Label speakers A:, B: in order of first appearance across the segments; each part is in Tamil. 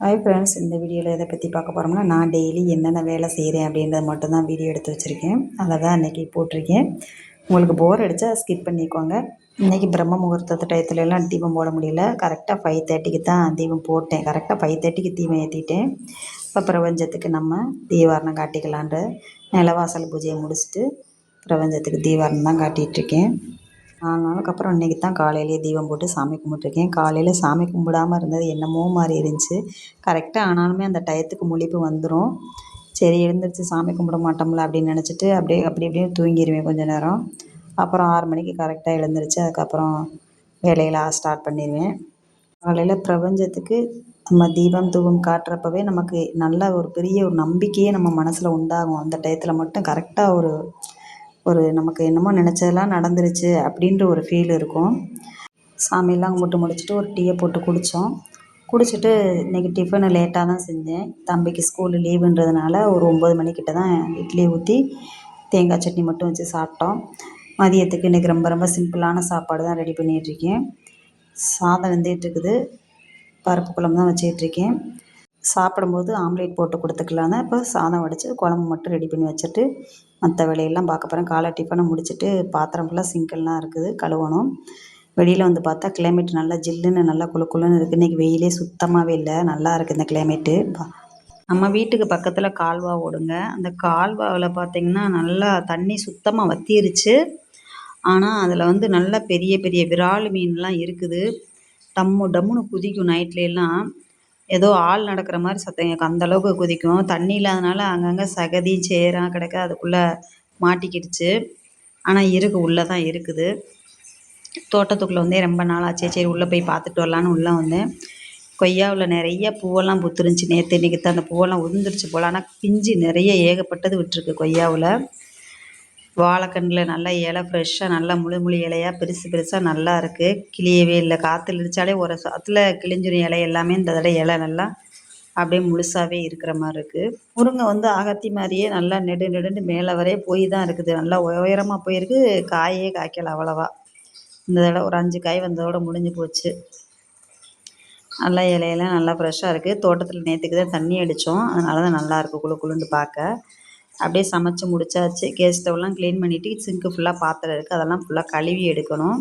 A: ஹாய் ஃப்ரெண்ட்ஸ் இந்த வீடியோவில் எதை பற்றி பார்க்க போகிறோம்னா நான் டெய்லி என்னென்ன வேலை செய்கிறேன் அப்படின்றத மட்டும்தான் வீடியோ எடுத்து வச்சுருக்கேன். அதை தான் இன்றைக்கி போட்டிருக்கேன். உங்களுக்கு போர் அடித்தா ஸ்கிப் பண்ணிக்கோங்க. இன்றைக்கி பிரம்ம முகூர்த்தத்து டயத்துலலாம் எல்லாம் தீபம் போட முடியல. கரெக்டாக ஃபைவ் தேர்ட்டிக்கு தான் தீபம் போட்டேன். கரெக்டாக ஃபைவ் தேர்ட்டிக்கு தீபம் ஏற்றிட்டேன் இப்போ பிரபஞ்சத்துக்கு நம்ம தீவாரணம் காட்டிக்கலான்ற நிலவாசல் பூஜையை முடிச்சுட்டு பிரபஞ்சத்துக்கு தீவாரணம் தான் காட்டிகிட்ருக்கேன் நாலு நாளுக்கு அப்புறம் இன்றைக்கி தான் காலையிலேயே தீபம் போட்டு சாமி கும்பிட்ருக்கேன் காலையில் சாமி கும்பிடாம இருந்தது என்னமோ மாதிரி இருந்துச்சு. கரெக்டாக ஆனாலுமே அந்த டயத்துக்கு முழிப்பு வந்துடும் சரி எழுந்திரிச்சு சாமி கும்பிட மாட்டோம்ல அப்படின்னு நினச்சிட்டு அப்படியே அப்படி அப்படியே தூங்கிடுவேன் கொஞ்ச நேரம். அப்புறம் ஆறு மணிக்கு கரெக்டாக எழுந்திரிச்சு அதுக்கப்புறம் வேலையெல்லாம் ஸ்டார்ட் பண்ணிடுவேன் காலையில் பிரபஞ்சத்துக்கு நம்ம தீபம் தூபம் காட்டுறப்பவே நமக்கு நல்ல ஒரு பெரிய ஒரு நம்பிக்கையே நம்ம மனசில் உண்டாகும். அந்த டயத்தில் மட்டும் கரெக்டாக ஒரு ஒரு நமக்கு என்னமோ நினச்சதெல்லாம் நடந்துருச்சு அப்படின்ற ஒரு ஃபீல் இருக்கும். சாமியெல்லாம் கும்பிட்டு முடிச்சுட்டு ஒரு டீயை போட்டு குடித்தோம் குடிச்சிட்டு இன்றைக்கி டிஃபனு லேட்டாக தான் செஞ்சேன். தம்பிக்கு ஸ்கூலு லீவுன்றதுனால ஒரு ஒம்பது மணிக்கிட்ட தான் இட்லி ஊற்றி தேங்காய் சட்னி மட்டும் வச்சு சாப்பிட்டோம். மதியத்துக்கு இன்றைக்கி ரொம்ப ரொம்ப சிம்பிளான சாப்பாடு தான் ரெடி பண்ணிகிட்ருக்கேன் சாதம் வெந்துகிட்ருக்குது பருப்பு குழம்பு தான் வச்சிகிட்ருக்கேன் சாப்பிடும்போது ஆம்லேட் போட்டு கொடுத்துக்கலான்னு இப்போ சாதம் வடித்து குழம்பு மட்டும் ரெடி பண்ணி வச்சுட்டு மற்ற வேலையெல்லாம் பார்க்க போகிறேன் காலை டிஃபனை முடிச்சுட்டு பாத்திரம் ஃபுல்லாக சிங்கெல்லாம் இருக்குது கழுவணும். வெளியில் வந்து பார்த்தா கிளைமேட் நல்லா ஜில்லுன்னு நல்லா குளு குளுன்னு இருக்குது இன்றைக்கி வெயிலே சுத்தமாகவே இல்லை. நல்லா இருக்குது இந்த கிளைமேட்டு நம்ம வீட்டுக்கு பக்கத்தில் கால்வா ஓடுங்க. அந்த கால்வாவில் பார்த்திங்கன்னா நல்லா தண்ணி சுத்தமாக வத்திருச்சு. ஆனால் அதில் வந்து நல்லா பெரிய பெரிய விரால் மீன்லாம் இருக்குது. டம்மு டம்முன்னு குதிக்கும் நைட்லலாம் ஏதோ ஆள் நடக்கிற மாதிரி சத்தம் கேட்கும் அந்தளவுக்கு குதிக்கும். தண்ணி இல்லாதனால அங்கங்கே சகதி சேராக கிடக்க. அதுக்குள்ளே மாட்டிக்கிடுச்சு. ஆனால் இருக்குது உள்ளே தான் இருக்குது. தோட்டத்துக்குள்ளே வந்தே ரொம்ப நாள் ஆச்சு சரி உள்ளே போய் பார்த்துட்டு வரலான்னு உள்ளே வந்தேன். கொய்யாவில் நிறைய பூவெல்லாம் பூத்துருந்துச்சி. நேற்று இன்றைக்கி தான் அந்த பூவெல்லாம் உதிர்ந்துருச்சு போல். ஆனால் பிஞ்சு நிறைய ஏகப்பட்டது விட்டுருக்கு கொய்யாவில். வாழைக்கண்ணில் நல்லா இலை ஃப்ரெஷ்ஷாக நல்லா முழு முழு இலையாக பெருசு பெருசாக நல்லா இருக்குது கிளியவே இல்லை. காற்று இடித்தாலே ஒரு சத்தில் கிழிஞ்சிரும் இலை எல்லாமே. இந்த தடவை இலை நல்லா அப்படியே முழுசாகவே இருக்கிற மாதிரி இருக்குது முருங்கை வந்து அகத்தி மாதிரியே நல்லா நெடு நெடுன்னு மேலே வரையே போய் தான் இருக்குது. நல்லா உயரமாக போயிருக்கு. காயே காய்க்கல அவ்வளவா. இந்த தடவை ஒரு அஞ்சு காய் வந்ததோட முடிஞ்சு போச்சு. நல்லா இலையெல்லாம் நல்லா ஃப்ரெஷ்ஷாக இருக்குது தோட்டத்தில் நேற்றுக்கு தான் தண்ணி அடித்தோம் அதனால தான் நல்லாயிருக்கு குழு குழுன்னு பார்க்க. அப்படியே சமைச்சு முடிச்சாச்சு. கேஸ் ஸ்டவ்லாம் க்ளீன் பண்ணிவிட்டு சிங்க்கு ஃபுல்லாக பாத்திரம் இருக்குது அதெல்லாம் ஃபுல்லாக கழுவி எடுக்கணும்.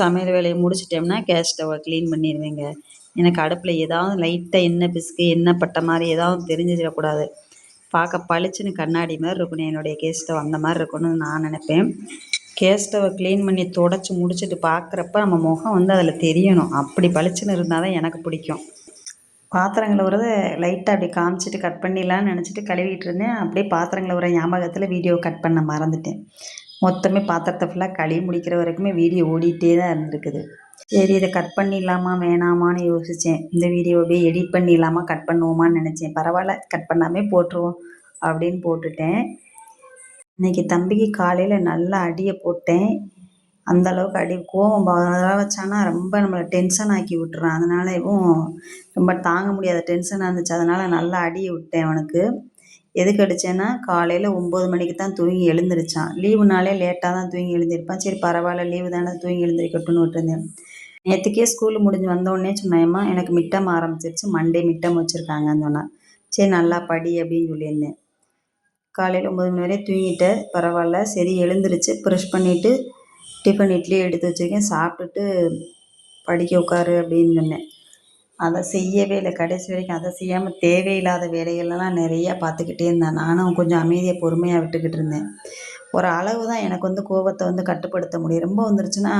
A: சமையல் வேலையை முடிச்சிட்டோம்னா கேஸ் ஸ்டவ்வை க்ளீன் பண்ணிடுவேங்க. எனக்கு அடுப்பில் ஏதாவது லைட்டாக எண்ணெய் பிசுக்கு எண்ணெய் பட்ட மாதிரி ஏதாவது தெரிஞ்சிடக்கூடாது. பார்க்க பளிச்சுன்னு கண்ணாடி மாதிரி இருக்கணும். என்னுடைய கேஸ் ஸ்டவ் அந்த மாதிரி இருக்கணும்னு நான் நினைப்பேன். கேஸ் ஸ்டவ்வை க்ளீன் பண்ணி தொடச்சி முடிச்சுட்டு பார்க்குறப்ப நம்ம முகம் வந்து அதில் தெரியணும். அப்படி பளிச்சுன்னு இருந்தால் தான் எனக்கு பிடிக்கும். பாத்திரங்களை கழுவுறத லைட்டாக அப்படி காமிச்சிட்டு கட் பண்ணிடலான்னு நினச்சிட்டு கழுவிட்டு இருந்தேன் அப்படியே பாத்திரங்களை உர ஞாபகத்தில் வீடியோ கட் பண்ண மறந்துட்டேன். மொத்தமே பாத்திரத்தை ஃபுல்லாக கழுவி முடிக்கிற வரைக்குமே வீடியோ ஓடிட்டே தான் இருந்திருக்குது. சரி இதை கட் பண்ணிடலாமா வேணாமான்னு யோசித்தேன் இந்த வீடியோ அப்படியே எடிட் பண்ணிடலாமா கட் பண்ணுவோமான்னு நினச்சேன். பரவாயில்ல கட் பண்ணாமே போட்டுருவோம் அப்படின்னு போட்டுட்டேன். இன்றைக்கி தம்பிக்கு காலையில் நல்லா அடியை போட்டேன். அந்த அளவுக்கு அடி கோவம் அதெல்லாம் வச்சானா ரொம்ப நம்மளை டென்ஷன் ஆக்கி விட்டுறான். அதனால இவன் ரொம்ப தாங்க முடியாத டென்ஷனாக இருந்துச்சு. அதனால் நல்லா அடியை விட்டேன் அவனுக்கு. எதுக்கு அடித்தேன்னா காலையில் ஒம்பது மணிக்கு தான் தூங்கி எழுந்திரிச்சான். லீவுனாலே லேட்டாக தான் தூங்கி எழுந்திருப்பான். சரி பரவாயில்ல லீவு தானே தூங்கி எழுந்திரிக்கட்டும்னு விட்டுருந்தேன். நேற்றுக்கே ஸ்கூல் முடிஞ்சு வந்தோடனே சொன்னேம்மா எனக்கு மிட்டம் ஆரம்பிச்சிருச்சு. மண்டே மிட்டம் வச்சுருக்காங்கன்னு சொன்னான் சரி நல்லா படி அப்படின்னு சொல்லியிருந்தேன். காலையில் ஒம்பது மணி வரையும் தூங்கிட்டேன். பரவாயில்ல சரி எழுந்திரிச்சு ப்ரெஷ் பண்ணிவிட்டு டிஃபன் இட்லி எடுத்து வச்சுருக்கேன். சாப்பிட்டுட்டு படிக்க உட்காரு அப்படின்னு சொன்னேன் அதை செய்யவே இல்லை. கடைசி வரைக்கும் அதை செய்யாமல் தேவையில்லாத வேலைகள்லாம் நிறையா பார்த்துக்கிட்டே இருந்தேன். நானும் கொஞ்சம் அமைதியை பொறுமையாக விட்டுக்கிட்டு இருந்தேன். ஒரு அளவு தான் எனக்கு வந்து கோபத்தை வந்து கட்டுப்படுத்த முடியும். ரொம்ப வந்துருச்சுன்னா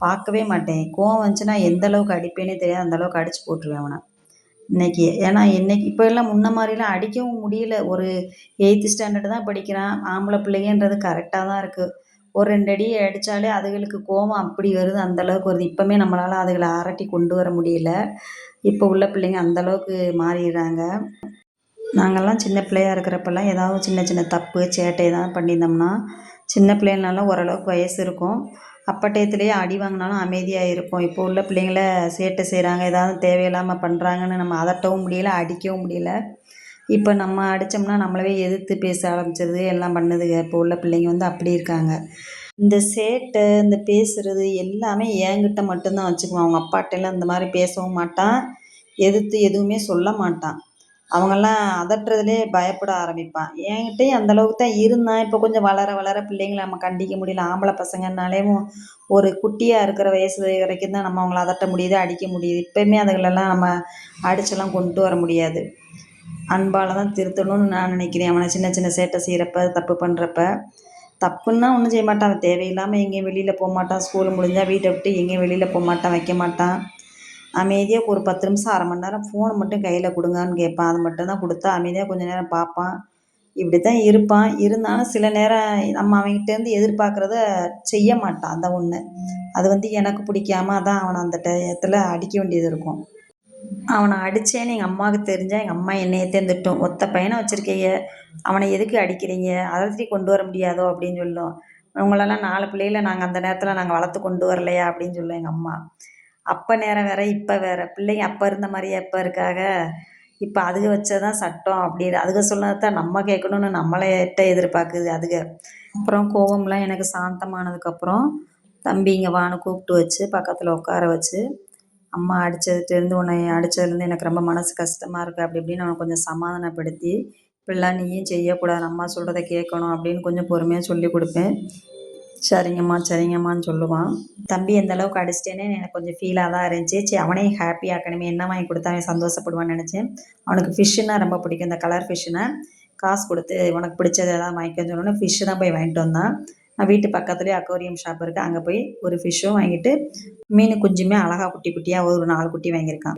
A: பார்க்கவே மாட்டேன். கோவம் வந்துச்சுன்னா எந்த அளவுக்கு அடிப்பேனே தெரியாது. அந்த அளவுக்கு அடித்து போட்டுருவேன் அவனை. இன்னைக்கு ஏன்னா இன்னைக்கு இப்போ எல்லாம் முன்ன மாதிரிலாம் அடிக்கவும் முடியல. ஒரு எயித்து ஸ்டாண்டர்டு தான் படிக்கிறான். ஆம்பளை பிள்ளைங்கன்றது கரெக்டாக தான் இருக்குது ஒரு ரெண்டு அடி அடித்தாலே அதுகளுக்கு கோபம் அப்படி வருது அந்தளவுக்கு வருது. இப்போமே நம்மளால் அதுகளை அரட்டி கொண்டு வர முடியல. இப்போ உள்ள பிள்ளைங்க அந்தளவுக்கு மாறிடுறாங்க. நாங்கள்லாம் சின்ன பிள்ளையா இருக்கிறப்பெல்லாம் ஏதாவது சின்ன சின்ன தப்பு சேட்டை ஏதாவது பண்ணியிருந்தோம்னா சின்ன பிள்ளைங்கனாலும் ஓரளவுக்கு வயசு இருக்கும். அப்பட்டயத்துலேயே அடி வாங்கினாலும் அமைதியாக இருப்போம். இப்போ உள்ள பிள்ளைங்கள சேட்டை செய்கிறாங்க ஏதாவது தேவையில்லாமல் பண்ணுறாங்கன்னு நம்ம அதட்டவும் முடியல அடிக்கவும் முடியல. இப்போ நம்ம அடித்தோம்னா நம்மளவே எதிர்த்து பேச ஆரம்பிச்சிருது எல்லாம் பண்ணுதுங்க. இப்போ உள்ள பிள்ளைங்க வந்து அப்படி இருக்காங்க. இந்த சேட்டை இந்த பேசுகிறது எல்லாமே என்கிட்ட மட்டும்தான் வச்சுக்குவான். அவங்க அப்பாட்டெல்லாம் இந்த மாதிரி பேசவும் மாட்டான். எதிர்த்து எதுவுமே சொல்ல மாட்டான். அவங்கெல்லாம் அதட்டுறதுலே பயப்பட ஆரம்பிப்பான். என்கிட்டயும் அந்தளவுக்கு தான் இருந்தான். இப்போ கொஞ்சம் வளர வளர பிள்ளைங்களை நம்ம கண்டிக்க முடியல. ஆம்பளை பசங்கனாலேயும் ஒரு குட்டியாக இருக்கிற வயசு வரைக்கும் தான் நம்ம அவங்கள அதட்ட முடியுது அடிக்க முடியுது. இப்போயுமே அதுகளெல்லாம் நம்ம அடிச்செல்லாம் கொண்டு வர முடியாது. அன்பால் தான் திருத்தணும்னு நான் நினைக்கிறேன். அவனை சின்ன சின்ன சேட்டை செய்கிறப்ப தப்பு பண்ணுறப்ப தப்புன்னா ஒன்றும் செய்ய மாட்டான். அவன் தேவையில்லாமல் எங்கேயும் வெளியில் போக மாட்டான். ஸ்கூல் முடிஞ்சால் வீட்டை விட்டு எங்கேயும் வெளியில் போக மாட்டான் வைக்க மாட்டான். அமைதியாக ஒரு பத்து நிமிஷம் அரை மணி நேரம் ஃபோனை மட்டும் கையில் கொடுங்கன்னு கேட்பான். அது மட்டும்தான் கொடுத்தா அமைதியாக கொஞ்சம் நேரம் பார்ப்பான். இப்படி தான் இருப்பான். இருந்தாலும் சில நேரம் நம்ம அவன்கிட்டேருந்து எதிர்பார்க்குறத செய்ய மாட்டான். அந்த ஒன்று அது வந்து எனக்கு பிடிக்காம அதான் அவனை அந்த டயத்தில் அடிக்க வேண்டியது இருக்கும். அவனை அடித்தேன்னு எங்கள் அம்மாவுக்கு தெரிஞ்சால் எங்கள் அம்மா என்னையே தேர்ந்துட்டோம். ஒத்த பையனை வச்சுருக்கீங்க அவனை எதுக்கு அடிக்கிறீங்க? அதட்டி கொண்டு வர முடியாதோ அப்படின்னு சொல்லும். உங்களெல்லாம் நாலு பிள்ளைகள நாங்கள் அந்த நேரத்தில் நாங்கள் வளர்த்து கொண்டு வரலையா அப்படின்னு சொல்லும் எங்கள் அம்மா. அப்போ நேரம் வேற இப்போ வேறு. பிள்ளைங்க அப்போ இருந்த மாதிரியே இப்போ இருக்காக? இப்போ அதுக வச்சதான் சட்டம் அப்படி. அதுக சொன்னதான் நம்ம கேட்கணுன்னு நம்மளைட்ட எதிர்பார்க்குது அதுக. அப்புறம் கோவம்லாம் எனக்கு சாந்தமானதுக்கப்புறம் தம்பி இங்கே வான்னு கூப்பிட்டு வச்சு பக்கத்தில் உட்கார வச்சு அம்மா அடித்ததுலேருந்து உன்னை அடித்ததுலேருந்து எனக்கு ரொம்ப மனசு கஷ்டமாக இருக்குது அப்படி இப்படின்னு அவனை கொஞ்சம் சமாதானப்படுத்தி இப்படிலாம் நீயும் செய்யக்கூடாது? அம்மா சொல்கிறத கேட்கணும் அப்படின்னு கொஞ்சம் பொறுமையாக சொல்லி கொடுப்பேன். சரிங்கம்மா சரிங்கம்மான்னு சொல்லுவான். தம்பி எந்த அளவுக்கு அடிச்சிட்டேனே எனக்கு கொஞ்சம் ஃபீலாக தான் இருந்துச்சு. சரி அவனையும் ஹாப்பி ஆக்கணுமே என்ன வாங்கி கொடுத்தா அவன் சந்தோஷப்படுவான்னு நினச்சேன். அவனுக்கு ஃபிஷ்ஷுன்னா ரொம்ப பிடிக்கும். இந்த கலர் ஃபிஷ்ஷுனா காசு கொடுத்து உனக்கு பிடிச்சது எதாவது வாங்கிக்கோன்னு சொல்லணும்னு ஃபிஷ்ஷு தான் போய் வாங்கிட்டு வந்தான். வீட்டு பக்கத்துலேயே அக்வேரியம் ஷாப் இருக்குது அங்கே போய் ஒரு ஃபிஷ்ஷும் வாங்கிட்டு மீன் குஞ்சுமே அழகாக குட்டி குட்டியாக ஒரு நாலு குட்டி வாங்கியிருக்கான்.